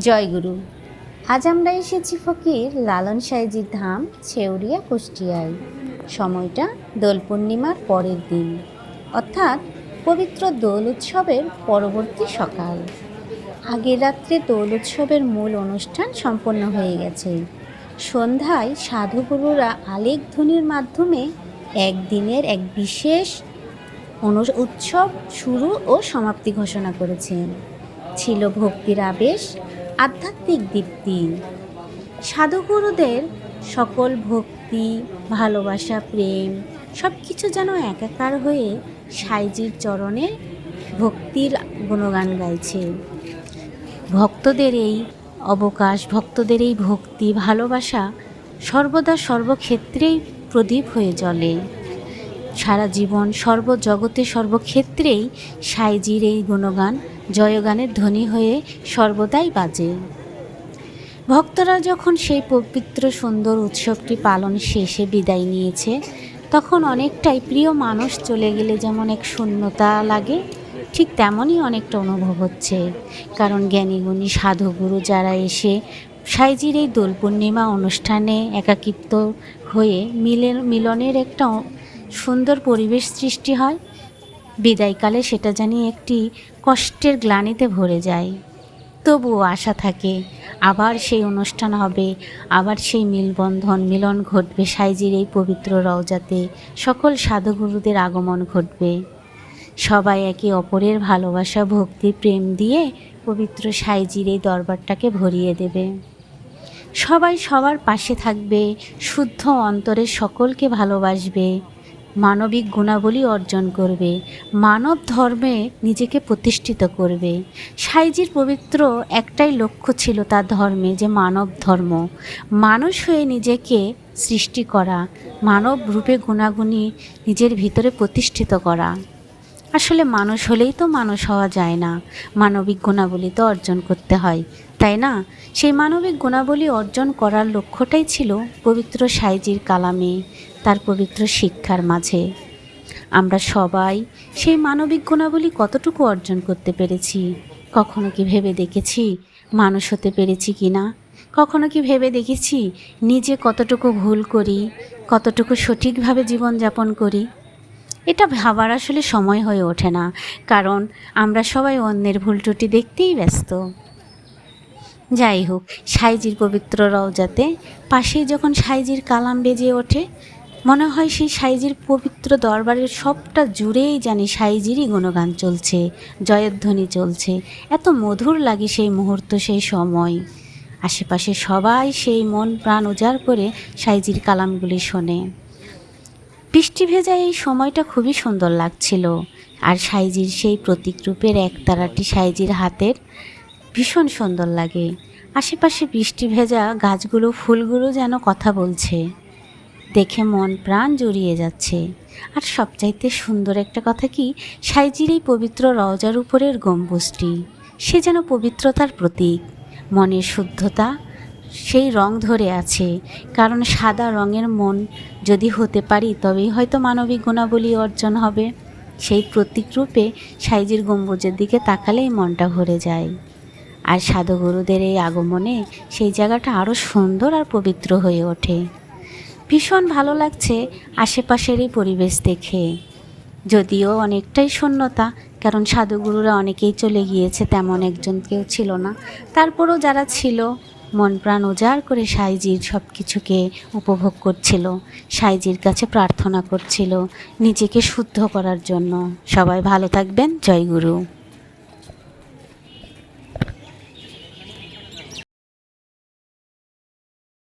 জয়গুরু আজ আমরা এসেছি ফকির লালন সাইজির ধাম ছেউরিয়া কুষ্টিয়ায়। সময়টা দোল পূর্ণিমার পরের দিন, অর্থাৎ পবিত্র দোল উৎসবের পরবর্তী সকাল। আগের রাত্রে দোল উৎসবের মূল অনুষ্ঠান সম্পন্ন হয়ে গেছে। সন্ধ্যায় সাধুগুরুরা আলেক ধ্বনির মাধ্যমে একদিনের এক বিশেষ অনু- উৎসব শুরু ও সমাপ্তি ঘোষণা করেছেন। ছিল ভক্তির আবেশ আধ্যাত্মিক দীপ্তি। সাধুগুরুদের সকল ভক্তি, ভালোবাসা, প্রেম সব কিছু যেন একাকার হয়ে সাইজির চরণে ভক্তির গুণগান গাইছে। ভক্তদের এই অবকাশ, ভক্তদের এই ভক্তি, ভালোবাসা সর্বদা সর্বক্ষেত্রেই প্রদীপ হয়ে জ্বলে। সারা জীবন সর্বজগতে সর্বক্ষেত্রেই সাইজির এই গুণগান জয়গানের ধ্বনি হয়ে সর্বদাই বাজে। ভক্তরা যখন সেই পবিত্র সুন্দর উৎসবটি পালন শেষে বিদায় নিয়েছে, তখন অনেকটাই প্রিয় মানুষ চলে গেলে যেমন এক শূন্যতা লাগে, ঠিক তেমনই অনেকটা অনুভব হচ্ছে। কারণ জ্ঞানীগুণী সাধুগুরু যারা এসে সাইজির এই দোল পূর্ণিমা অনুষ্ঠানে একাকিত্ব হয়ে মিলের মিলনের একটা সুন্দর পরিবেশ সৃষ্টি হয়। বিদায়কালে সেটা জানি একটি কষ্টের গ্লানিতে ভরে যায়। তবুও আশা থাকে, আবার সেই অনুষ্ঠান হবে, আবার সেই মিলবন্ধন, মিলন ঘটবে সাইজির এই পবিত্র রওজাতে, সকল সাধুগুরুদের আগমন ঘটবে। সবাই একে অপরের ভালোবাসা, ভক্তি, প্রেম দিয়ে পবিত্র সাইজির এই দরবারটাকে ভরিয়ে দেবে। সবাই সবার পাশে থাকবে, শুদ্ধ অন্তরে সকলকে ভালোবাসবে। মানবিক গুণাবলী অর্জন করবে। মানব ধর্মে নিজেকে প্রতিষ্ঠিত করবে। সাইজির পবিত্র একটাই লক্ষ্য ছিল তার ধর্মে, যে মানব ধর্ম। মানুষ হয়ে নিজেকে সৃষ্টি করা, মানব রূপে গুণাগুণী নিজের ভিতরে প্রতিষ্ঠিত করা। আসলে মানুষ হলেই তো মানুষ হওয়া যায় না। মানবিক গুণাবলী তো অর্জন করতে হয়, তাই না? সেই মানবিক গুণাবলী অর্জন করার লক্ষ্যটাই ছিল পবিত্র সাইজির কালামে। তার পবিত্র শিক্ষার মাঝে। আমরা সবাই সেই মানবিক গুণাবলী কতটুকু অর্জন করতে পেরেছি? কখনো কি ভেবে দেখেছি মানুষ হতে পেরেছি কি না কখনো কি ভেবে দেখেছি নিজে কতটুকু ভুল করি, কতটুকু সঠিকভাবে জীবনযাপন করি? এটা ভাবার আসলে সময় হয়ে ওঠে না, কারণ আমরা সবাই অন্যের ভুল ত্রুটি দেখতেই ব্যস্ত। যাই হোক, সাইজির পবিত্র রওজাতে পাশেই যখন সাইজির কালাম বেজে ওঠে মনে হয় সেই সাইজির পবিত্র দরবারের সবটা জুড়েই জানি সাইজিরই গুণগান চলছে জয়ধ্বনি চলছে। এত মধুর লাগে সেই মুহূর্ত, সেই সময়। আশেপাশে সবাই সেই মন প্রাণ উজাড় করে সাইজির কালামগুলি শোনে। বৃষ্টি ভেজা এই সময়টা খুবই সুন্দর লাগছিল, আর সাইজির সেই প্রতীক রূপের একতারাটি সাইজির হাতের ভীষণ সুন্দর লাগে। আশেপাশে বৃষ্টি ভেজা গাছগুলো, ফুলগুলো যেন কথা বলছে। দেখে মন প্রাণ জড়িয়ে যাচ্ছে। আর সবচাইতে সুন্দর একটা কথা কি, সাইজির এই পবিত্র রওজার উপরের গম্বুজটি, সে যেন পবিত্রতার প্রতীক। মনের শুদ্ধতা সেই রং ধরে আছে, কারণ সাদা রঙের মন যদি হতে পারি, তবেই হয়তো মানবিক গুণাবলী অর্জন হবে। সেই প্রতীক রূপে সাইজির গম্বুজের দিকে তাকালেই মনটা ভরে যায়। আর সাধুগুরুদের এই আগমনে সেই জায়গাটা আরও সুন্দর আর পবিত্র হয়ে ওঠে। ভীষণ ভালো লাগছে আশেপাশের এই পরিবেশ দেখে। যদিও অনেকটাই শূন্যতা, কারণ সাধুগুরুরা অনেকেই চলে গিয়েছে, তেমন একজন কেউ ছিল না। তারপরেও যারা ছিল, মন প্রাণ উজাড় করে সাইজির সব কিছুকে উপভোগ করছিল, সাইজির কাছে প্রার্থনা করছিল নিজেকে শুদ্ধ করার জন্য। সবাই ভালো থাকবেন, জয় গুরু।